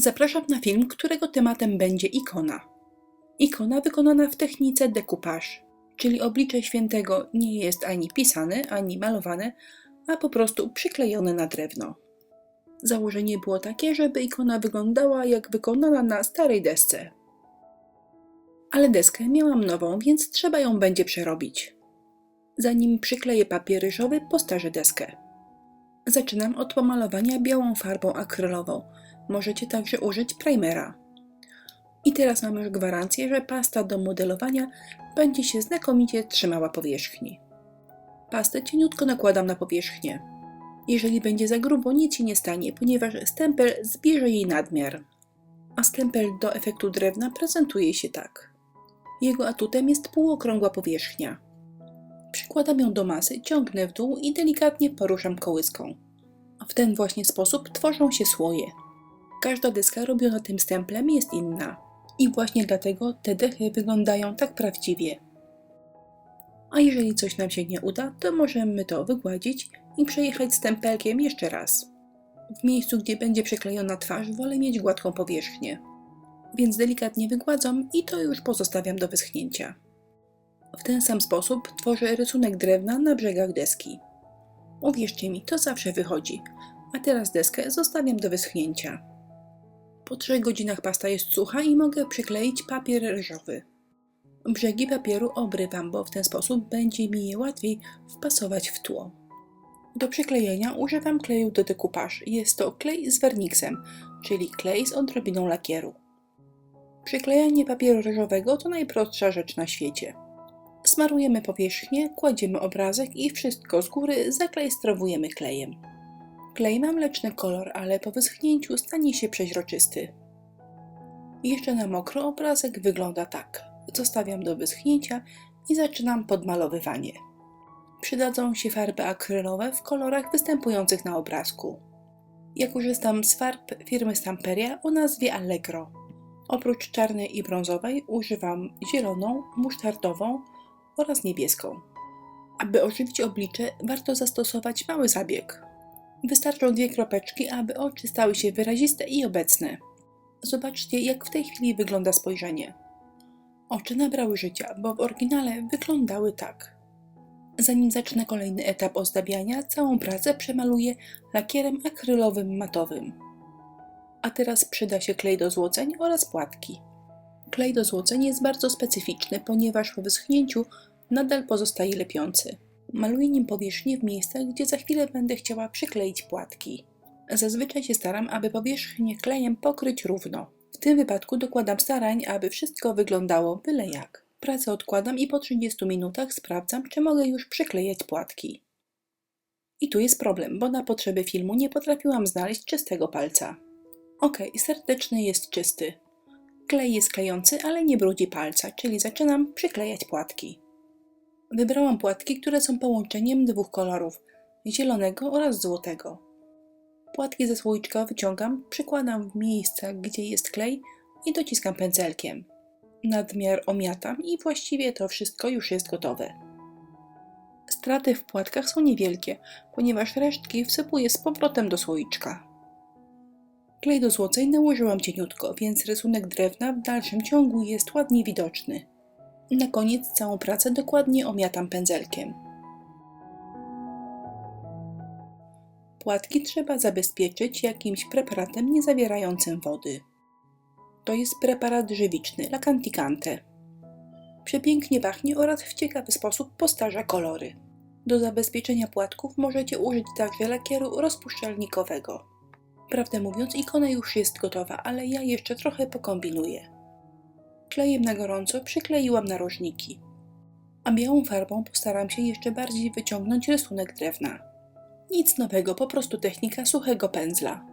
Zapraszam na film, którego tematem będzie ikona. Ikona wykonana w technice decoupage, czyli oblicze świętego nie jest ani pisane, ani malowane, a po prostu przyklejone na drewno. Założenie było takie, żeby ikona wyglądała jak wykonana na starej desce. Ale deskę miałam nową, więc trzeba ją będzie przerobić. Zanim przykleję papier ryżowy, postarzę deskę. Zaczynam od pomalowania białą farbą akrylową. Możecie także użyć primera. I teraz mam już gwarancję, że pasta do modelowania będzie się znakomicie trzymała powierzchni. Pastę cieniutko nakładam na powierzchnię. Jeżeli będzie za grubo, nic się nie stanie, ponieważ stempel zbierze jej nadmiar. A stempel do efektu drewna prezentuje się tak. Jego atutem jest półokrągła powierzchnia. Przykładam ją do masy, ciągnę w dół i delikatnie poruszam kołyską. W ten właśnie sposób tworzą się słoje. Każda deska robiona tym stemplem jest inna. I właśnie dlatego te dechy wyglądają tak prawdziwie. A jeżeli coś nam się nie uda, to możemy to wygładzić i przejechać stempelkiem jeszcze raz. W miejscu, gdzie będzie przyklejona twarz, wolę mieć gładką powierzchnię. Więc delikatnie wygładzam i to już pozostawiam do wyschnięcia. W ten sam sposób tworzę rysunek drewna na brzegach deski. Uwierzcie mi, to zawsze wychodzi. A teraz deskę zostawiam do wyschnięcia. Po 3 godzinach pasta jest sucha i mogę przykleić papier ryżowy. Brzegi papieru obrywam, bo w ten sposób będzie mi je łatwiej wpasować w tło. Do przyklejenia używam kleju do decoupage. Jest to klej z werniksem, czyli klej z odrobiną lakieru. Przyklejanie papieru ryżowego to najprostsza rzecz na świecie. Smarujemy powierzchnię, kładziemy obrazek i wszystko z góry zaklejstrowujemy klejem. Klej ma mleczny kolor, ale po wyschnięciu stanie się przeźroczysty. Jeszcze na mokro obrazek wygląda tak. Zostawiam do wyschnięcia i zaczynam podmalowywanie. Przydadzą się farby akrylowe w kolorach występujących na obrazku. Ja korzystam z farb firmy Stamperia o nazwie Allegro. Oprócz czarnej i brązowej używam zieloną, musztardową oraz niebieską. Aby ożywić oblicze, warto zastosować mały zabieg. Wystarczą dwie kropeczki, aby oczy stały się wyraziste i obecne. Zobaczcie, jak w tej chwili wygląda spojrzenie. Oczy nabrały życia, bo w oryginale wyglądały tak. Zanim zacznę kolejny etap ozdabiania, całą pracę przemaluję lakierem akrylowym matowym. A teraz przyda się klej do złoceń oraz płatki. Klej do złoceń jest bardzo specyficzny, ponieważ po wyschnięciu nadal pozostaje lepiący. Maluję nim powierzchnię w miejscach, gdzie za chwilę będę chciała przykleić płatki. Zazwyczaj się staram, aby powierzchnię klejem pokryć równo. W tym wypadku dokładam starań, aby wszystko wyglądało byle jak. Pracę odkładam i po 30 minutach sprawdzam, czy mogę już przyklejać płatki. I tu jest problem, bo na potrzeby filmu nie potrafiłam znaleźć czystego palca. Ok, serdeczny jest czysty. Klej jest klejący, ale nie brudzi palca, czyli zaczynam przyklejać płatki. Wybrałam płatki, które są połączeniem dwóch kolorów zielonego oraz złotego. Płatki ze słoiczka wyciągam, przykładam w miejsca, gdzie jest klej i dociskam pędzelkiem. Nadmiar omiatam i właściwie to wszystko już jest gotowe. Straty w płatkach są niewielkie, ponieważ resztki wsypuję z powrotem do słoiczka. Klej do złoceń nałożyłam cieniutko, więc rysunek drewna w dalszym ciągu jest ładnie widoczny. Na koniec całą pracę dokładnie omiatam pędzelkiem. Płatki trzeba zabezpieczyć jakimś preparatem nie zawierającym wody. To jest preparat żywiczny, lakantikante. Przepięknie pachnie oraz w ciekawy sposób postarza kolory. Do zabezpieczenia płatków możecie użyć także lakieru rozpuszczalnikowego. Prawdę mówiąc, ikona już jest gotowa, ale ja jeszcze trochę pokombinuję. Klejem na gorąco przykleiłam narożniki, a białą farbą postaram się jeszcze bardziej wyciągnąć rysunek drewna. Nic nowego, po prostu technika suchego pędzla.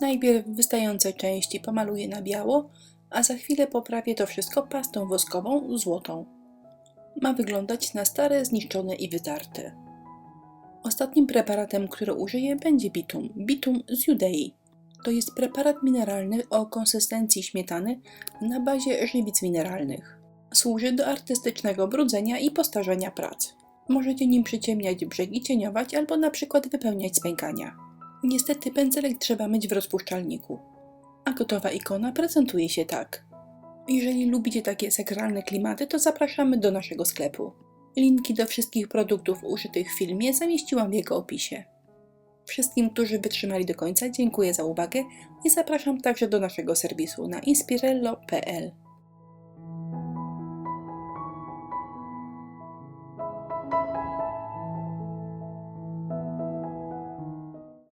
Najpierw wystające części pomaluję na biało, a za chwilę poprawię to wszystko pastą woskową złotą. Ma wyglądać na stare, zniszczone i wytarte. Ostatnim preparatem, który użyję, będzie bitum. Bitum z Judei. To jest preparat mineralny o konsystencji śmietany na bazie żywic mineralnych. Służy do artystycznego brudzenia i postarzenia prac. Możecie nim przyciemniać brzegi, cieniować albo na przykład wypełniać spękania. Niestety pędzelek trzeba myć w rozpuszczalniku. a gotowa ikona prezentuje się tak. Jeżeli lubicie takie sakralne klimaty, to zapraszamy do naszego sklepu. Linki do wszystkich produktów użytych w filmie zamieściłam w jego opisie. Wszystkim, którzy wytrzymali do końca, dziękuję za uwagę i zapraszam także do naszego serwisu na inspirello.pl.